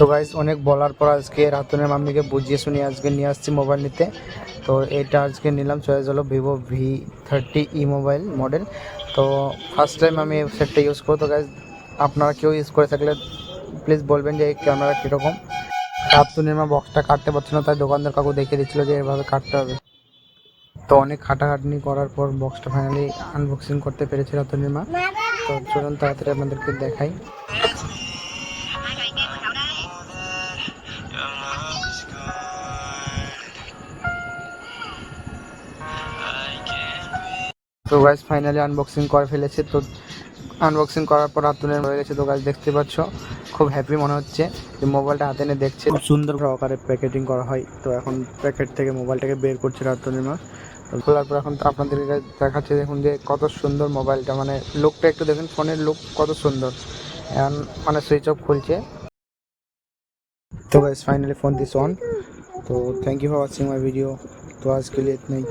তো গাইজ অনেক বলার পর আজকে রাতুনের মাম্মিকে বুঝিয়ে শুনিয়ে আজকে নিয়ে আসছি মোবাইল নিতে। তো এটা আজকে নিলাম, চয়েস হলো Vivo V thirty E mobile model তো ফার্স্ট টাইম আমি সেটটা ইউজ করব। তো গাইজ আপনারা কেউ ইউজ করে থাকলে প্লিজ বলবেন যে এই ক্যামেরা কীরকম। রাতুনের মা বক্সটা কাটতে পারছে না, তাই দোকানদার কাকু দেখিয়ে দিচ্ছিল যে এভাবে কাটতে হবে। তো অনেক খাটাখাটনি করার পর বক্সটা ফাইনালি আনবক্সিং করতে পেরেছি রাতুনের মা। তো চলুন তাড়াতাড়ি আপনাদেরকে দেখাই। তো গাইজ ফাইনালি আনবক্সিং করে ফেলেছে। তো আনবক্সিং করার পর আতুনের হয়ে গেছে। তো গাছ দেখতে পাচ্ছ খুব হ্যাপি মনে হচ্ছে যে মোবাইলটা হাতে নিয়ে দেখছে। খুব সুন্দর আকারে প্যাকেটিং করা হয়। তো এখন প্যাকেট থেকে মোবাইলটাকে বের করছে রাতুনের মা। খোলার পর এখন আপনাদের দেখাচ্ছে দেখুন যে কত সুন্দর মোবাইলটা। মানে লুকটা একটু দেখুন ফোনের লুক কত সুন্দর। এখন মানে সুইচ অফ খুলছে। তো guys finally phone this on তো thank you for watching my video তো আজকে লেট নেই